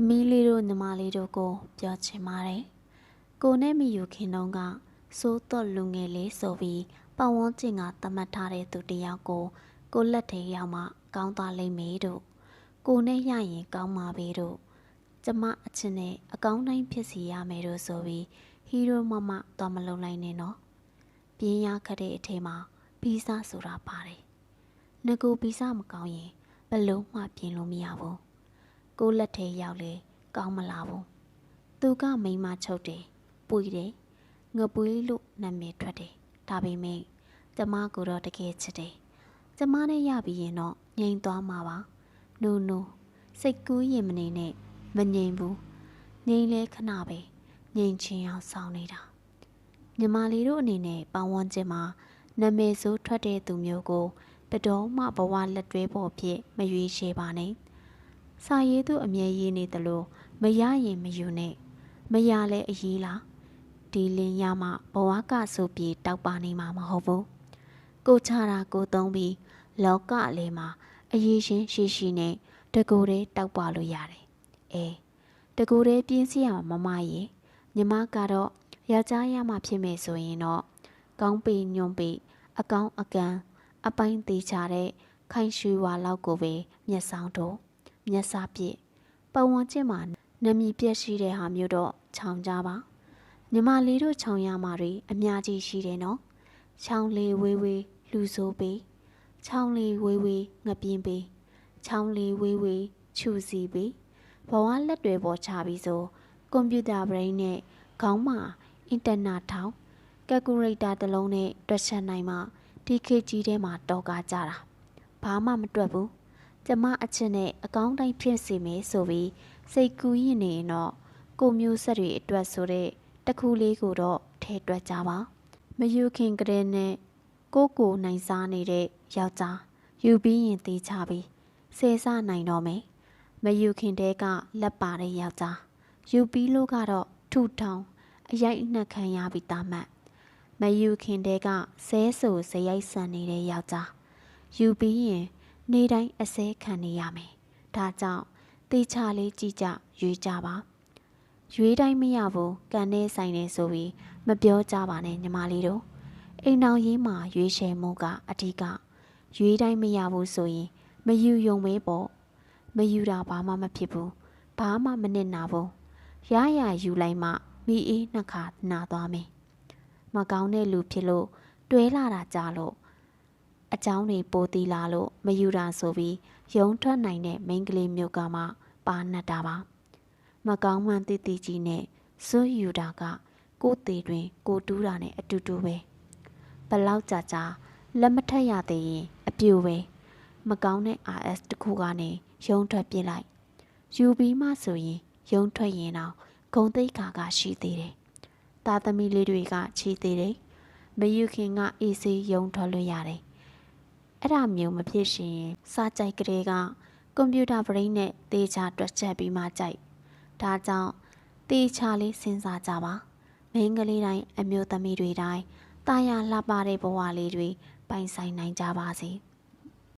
သမီးလေးတို့ညီမလေးတို့ကို ပြောချင်ပါတယ်။ကိုနဲ့မီယူခင်တုံးကစိုးတော့လူငယ်လေးဆိုပြီးပတ်ဝန်းကျင်ကသတ်မှတ်ထားတဲ့သူတစ်ယောက်ကို ကိုလက်ထဲရောက်မှကောင်းသွားလိမ့်မယ်တို့ကိုနဲ့ရရင်ကောင်းမှာပဲတို့ကျမအချင်းနဲ့အကောင်းတိုင်းဖြစ်စီရမယ်တို့ဆိုပြီးဟီးရိုးမမတော့မလုံလိုက်နဲ့နော်ပြင်းရခတဲ့အထက်မှာဗီဇဆိုတာပါတယ်ငကိုဗီဇမကောင်းရင်ဘယ်လုံးမှပြင်လို့မရဘူး ကိုလက်ထဲရောက်လေကောင်းမလာဘူးသူကမိန်းမချုပ်တယ်ပွေတယ်ငပွေးလို့နာမည်ထွက်တယ်ဒါပေမဲ့ကျမကိုတော့တကယ်ချစ်တယ်ကျမနဲ့ရပြီးရင်တော့ငြိမ်သွားမှာပါနိုးနိုးစိတ်ကူးရင်မနေနဲ့မငြိမ်ဘူးငြိမ်လဲခဏပဲငြိမ်ချင်းအောင်စောင်းနေတာညီမလေးတို့အနေနဲ့ပန်းဝန်းကျင်မှာနာမည်ဆိုးထွက်တဲ့သူမျိုးကိုဘယ်တော့မှဘဝလက်တွဲဖို့ဖြစ်မရွေးချယ်ပါနဲ့ စာရေးသူအမြဲရေးနေသလိုမရရင်မယူနဲ့မရလဲအရေးလားဒီလင်းရမှဘဝကဆိုပြေတောက်ပါနေမှာမဟုတ်ဘူးကိုချတာကိုသုံးပြီးလောကလေးမှာအရေးရှင်ရှိရှိနဲ့တကူတည်းတောက်ပါလို့ရတယ်အဲတကူတည်းပြင်းစီရမှာမမရေညီမကတော့ယောက်ျားရမှဖြစ်မယ်ဆိုရင်တော့ကောင်းပေညွန်ပေအကောင်းအကန့်အပိုင်းသေးချတဲ့ခိုင်ရွှေဝါလောက်ကိုပဲမျက်စောင်းတော့ မျက်စာပြည့်ပဝန်းကျင်မှာနမီပြက်ရှိတဲ့ဟာမျိုးတော့ခြောင်ကြပါညီမလေးတို့ခြောင်ရမှာတွေအများကြီးရှိတယ်နော်ခြောင်လေးဝေးဝေးလူဆိုပေးခြောင်လေးဝေးဝေးငပြင်းပေးခြောင်လေးဝေးဝေးခြူစီပေးဘဝလက်တွေပေါ်ချပြီးဆိုကွန်ပျူတာဘရိန်းနဲ့ခေါင်းမှာအင်တာနက်ထောင်းကယ်ကူရိတာတစ်လုံးနဲ့တွက်ချက်နိုင်မှဒီခေတ်ကြီးထဲမှာတော့ကားကြတာဘာမှမတွက်ဘူး ကျမအချစ်နဲ့အကောင်းတိုင်းဖြစ်စီမယ်ဆိုပြီးစိတ်ကူးရင်နေရင်တော့ကိုမျိုးဆက်တွေအတွက်ဆိုတဲ့တခုလေးကိုတော့ထဲတွက်ကြပါမယူခင်ကလေးနဲ့ကိုကိုနိုင်စားနေတဲ့ယောက်ျားယူပြီးရင်သေးချပြီးစေစားနိုင်တော့မယ်မယူခင်တဲကလက်ပါတဲ့ယောက်ျားယူပြီးလို့ကတော့ထူထောင်အရိုက်အနှက်ခံရပြီးသားမှတ်မယူခင်တဲကဆဲဆူစရိုက်ဆန်နေတဲ့ယောက်ျားယူပြီးရင် နေတိုင်းအစဲခံနေရမယ်။ဒါကြောင့်တေချာလေးကြည့်ကြရွေးကြပါ။ရွေးတိုင်းမရဘူးကန်နေဆိုင်နေဆိုပြီးမပြောကြပါနဲ့ညီမလေးတို့။အိမ်အောင်ရေးမှာရွေးချယ်မှုကအဓိကရွေးတိုင်းမရဘူးဆိုရင်မယူယုံမေးပေါ့။မယူတာဘာမှမဖြစ်ဘူး။ဘာမှမနစ်နာဘူး။ရရယူလိုက်မှမိအေးနှစ်ခါနာသွားမယ်။မကောင်းတဲ့လူဖြစ်လို့တွဲလာတာကြလို့ အကြောင်းတွေပိုတီလာလို့မယူတာဆိုပြီးရုံထွက်နိုင်တဲ့မိန်းကလေးမျိုးကမှပါနှက်တာပါမကောင်းမှန်တည်တည်ကြီးနဲ့စွယူတာကကိုယ်သေးတွင် ကိုတူးတာနဲ့အတူတူပဲဘလောက်ကြာကြာလက်မထက်ရသေးရင်အပြူပဲမကောင်းတဲ့ RS တစ်ခုကနေရုံထွက်ပြစ်လိုက်ယူပြီးမှဆိုရင်ရုံထွက်ရင်တော့ဂုံသိက္ခာကရှိသေးတယ်သားသမီးလေးတွေကချီသေးတယ်မယူခင်ကအေးစေးရုံထွက်လို့ရတယ် အဲ့ဒါမျိုးမဖြစ်ရှင်ရင်စာကြိုက်ကလေးကကွန်ပျူတာဘရိန်းနဲ့တေချာတွက်ချက်ပြီးမှကြိုက်ဒါကြောင့်တေချာလေးစဉ်းစားကြပါမိန်းကလေးတိုင်းအမျိုးသမီးတွေတိုင်းတာယာလှပတဲ့ဘဝလေးတွေပိုင်ဆိုင်နိုင်ကြပါစေ။